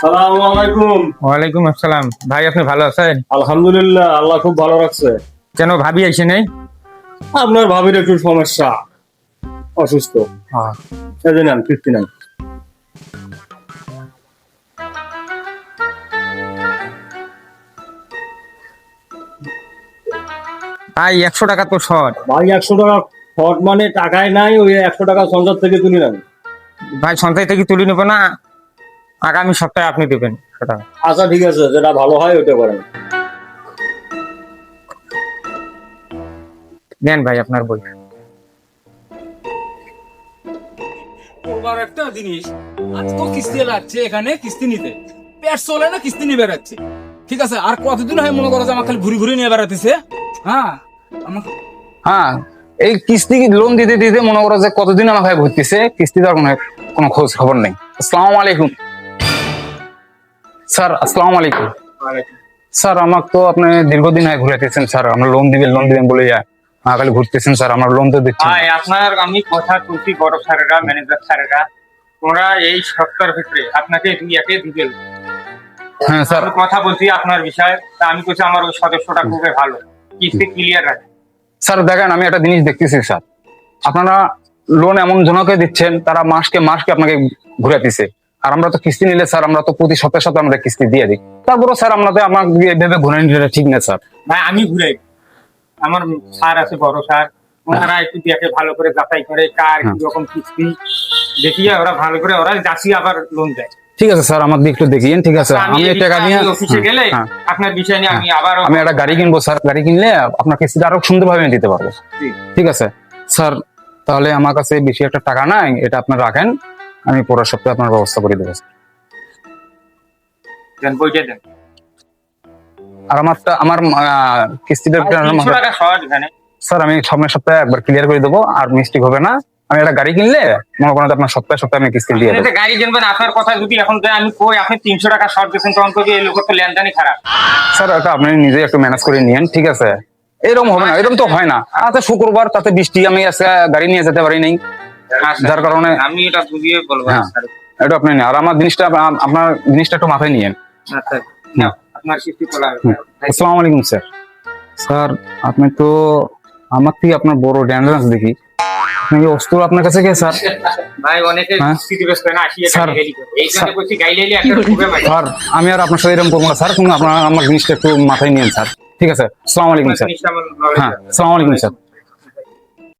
আসসালামু আলাইকুম। ওয়ালাইকুম আসসালাম। ভাই আপনি ভালো আছেন? আলহামদুলিল্লাহ আল্লাহ খুব ভালো রাখছে। কেন ভাবি আইসে নেই? আপনার ভাবির একটু সমস্যা। অসুস্থ। নেন ফিফটি নাইন ভাই একশো টাকা তো শর্ট। ভাই একশো টাকা ফট মানে টাকায় নাই ওই একশো টাকা সঞ্চয় থেকে তুলি নেন। ভাই সঞ্চয় থেকে তুলি নেব না? আগামী সপ্তাহে আপনি দেবেন সেটা। আচ্ছা ঠিক আছে যেটা ভালো হয় ওটা করেন। নেন ভাই আপনার বই। একটা জিনিস আজ তো কিস্তি লাগছে এখানে কিস্তি নিতে। পেট চলে না কিস্তি নিয়ে বেড়াচ্ছে। ঠিক আছে আর কতদিন হয় মনে করো যে আমার খালি ঘুরি ঘুরি নিয়ে বেড়াতেছে? হ্যাঁ আমাকে হ্যাঁ এই কিস্তি লোন দিতে দিতে মনে করো যে কতদিন আমার ভাই ভর্তিছে কিস্তি দেওয়ার কোনো খোঁজ খবর নেই। আসসালামু আলাইকুম। স্যার আসসালামু আলাইকুম। স্যার আমার তো আপনি দীর্ঘদিন আগে ঘুরাইতেছেন স্যার। আমরা লোন দিবেন লোন দিবেন বলে আহ, খালি ঘুরতেছেন স্যার। আমরা লোন তো দিচ্ছি। আপনার আমি কথা তুলছি বড় স্যারেরা ম্যানেজার স্যারেরা। ওরা এই সপ্তাহের ভিতরে আপনাকে দুই একে দিবেন হ্যাঁ স্যার। কথা বলছি আপনার বিষয়ে। তা আমি বলছি আমার ওই সদস্যটা খুবই ভালো। কিস্তি ক্লিয়ার রাখে স্যার দেখেন আমি একটা জিনিস দেখতেছি স্যার। আপনারা লোন এমন জনকে দিচ্ছেন তারা মাসকে মাসকে আপনাকে ঘুরাইতেছে। আর আমরা তো কিস্তি নিলে স্যার আমরা তো প্রতি সপ্তাহে সপ্তাহে আমরা কিস্তি দিয়ে দিই। তারপরে স্যার আমাদের আমাকে এইভাবে ঘুরে নিলে ঠিক না স্যার। ভাই আমি ঘুরাই আমার স্যার আছে বড় স্যার ওনারা একটু দেখে ভালো করে যাচাই করে কার হ্যাঁ। কি রকম কিস্তি দেখিয়ে ওরা ভালো করে ওরা যাচি আবার লোন দেয়। ঠিক আছে স্যার আমার একটু দেখিয়েন ঠিক আছে। আমি এই টাকা নিয়ে অফিসে গেলে হ্যাঁ, আপনার বিষয় নিয়ে আমি আবার আমি একটা গাড়ি কিনবো স্যার গাড়ি কিনলে আপনার কিস্তিটা আরও সুন্দরভাবে আমি দিতে পারব। ঠিক আছে। স্যার তাহলে আমার কাছে বেশি একটা টাকা নাই এটা আপনার রাখেন। আমি পরের সপ্তাহে আপনার ব্যবস্থা করে দেবো দেন বইটা দেন। আর আমার কিস্তিটা আমার স্যার আমি সামনের সপ্তাহে একবার ক্লিয়ার করে দেবো আর মিস্টেক হবে না। আমি একটা গাড়ি কিনলে মনে করেন আপনার সপ্তাহে সপ্তাহে আমি কিস্তি দিয়ে দেবো। গাড়ি কিনবেন আপনার কথা যদি এখন আমি কই আপনি তিনশো টাকা শর্ট তখন কবি এই লোকের তো লেনদেনই খারাপ। স্যার আপনি নিজে একটু ম্যানেজ করে নিয়েন ঠিক আছে? এরকম হবে না এরকম তো হয় না। আচ্ছা শুক্রবার তাতে বৃষ্টি আমি আজকে গাড়ি নিয়ে যেতে পারি নাই। যার কারণে আমি এটা বুঝিয়ে বলব হ্যাঁ। এটা আপনি নিন। আর আমার জিনিসটা আপ- আপনার জিনিসটা একটু মাথায় নিয়েন। আচ্ছা নাও, আপনার কিস্তি তোলা হবে। আসসালামু আলাইকুম স্যার। স্যার আপনি তো আমার থেকে আপনার বড় ড্যান্ডারাস দেখি। আপনি এই অস্ত্র আপনার কাছে কে স্যার? ভাই অনেকে হ্যাঁ। কিস্তি ব্যস্ত না আসি স্যার, এই জন্য বলছি গাইলে একটা খুবই মারি স্যার আমি আর আপনার সাথে এরকম করব না স্যার। কিন্তু আপনার আমার জিনিসটা একটু মাথায় নিয়েন স্যার। ঠিক আছে আসসালামু আলাইকুম স্যার। জিনিসটা আমার knowledge হ্যাঁ আছে। আসসালামু আলাইকুম স্যার।